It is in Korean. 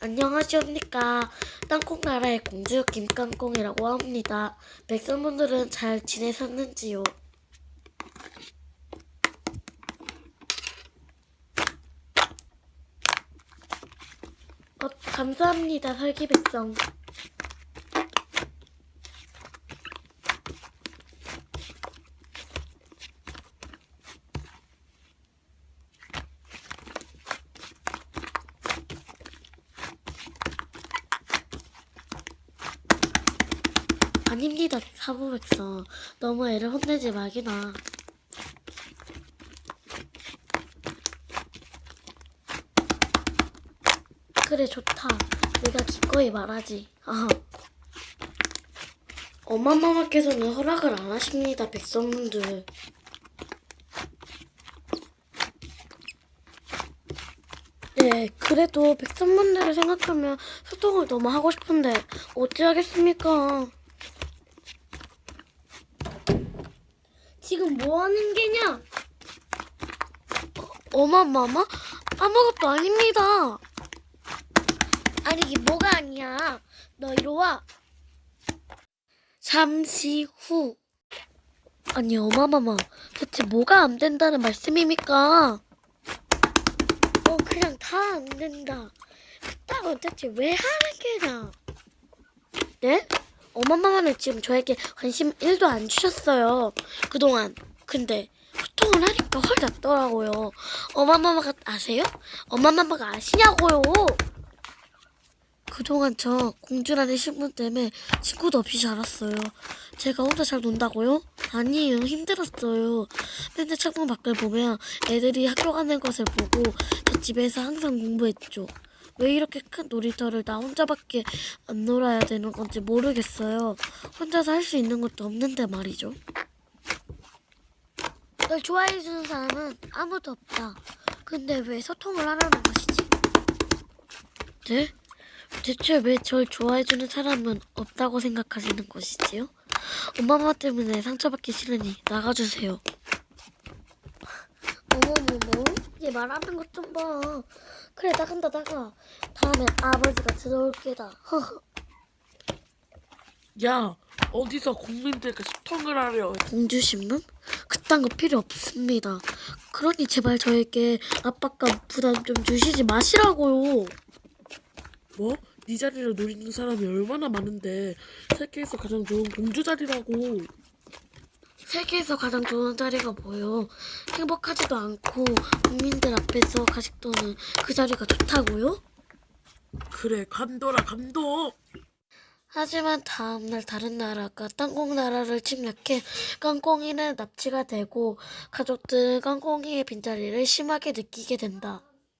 안녕하십니까. 땅콩나라의 공주 김깡콩이라고 합니다. 백성분들은 잘 지내셨는지요? 어, 감사합니다, 설기백성. 아닙니다, 사부백성. 너무 애를 혼내지 마기나. 그래, 좋다. 내가 기꺼이 말하지. 아하. 어마마마께서는 허락을 안 하십니다, 백성분들. 네, 그래도 백성분들을 생각하면 소통을 너무 하고 싶은데 어찌하겠습니까? 지금 뭐 하는 게냐? 어마마마? 아무것도 아닙니다. 아니 이게 뭐가 아니야? 너 이리 와. 잠시 후. 아니 어마마마 대체 뭐가 안 된다는 말씀입니까? 어 그냥 다 안 된다. 그따가 대체 왜 하는 게냐? 네? 어마마마는 지금 저에게 관심 1도 안 주셨어요. 그동안. 근데 소통을 하니까 헐 났더라고요. 어마마마가 아세요? 어마마마가 아시냐고요. 그동안 저 공주라는 신분 때문에 친구도 없이 자랐어요. 제가 혼자 잘 논다고요? 아니에요. 힘들었어요. 맨날 창문 밖을 보면 애들이 학교 가는 것을 보고 저 집에서 항상 공부했죠. 왜 이렇게 큰 놀이터를 나 혼자밖에 안 놀아야 되는 건지 모르겠어요. 혼자서 할 수 있는 것도 없는데 말이죠. 널 좋아해 주는 사람은 아무도 없다. 근데 왜 소통을 하라는 것이지? 네? 대체 왜 절 좋아해 주는 사람은 없다고 생각하시는 것이지요? 엄마마 때문에 상처받기 싫으니 나가주세요. 어머머머, 얘 말하는 것 좀 봐. 그래 나간다 나가. 다음엔 아버지가 들어올 게다. 허허. 야, 어디서 국민들과 소통을 하려? 공주신문? 그딴 거 필요 없습니다. 그러니 제발 저에게 압박감 부담 좀 주시지 마시라고요. 뭐? 네 자리를 노리는 사람이 얼마나 많은데 세계에서 가장 좋은 공주 자리라고. 세계에서 가장 좋은 자리가 뭐요? 행복하지도 않고 국민들 앞에서 가식 떠는 그 자리가 좋다고요? 그래, 감도라 감도. 하지만 다음날 다른 나라가 땅콩 나라를 침략해 깡콩이는 납치가 되고 가족들은 깡콩이의 빈자리를 심하게 느끼게 된다.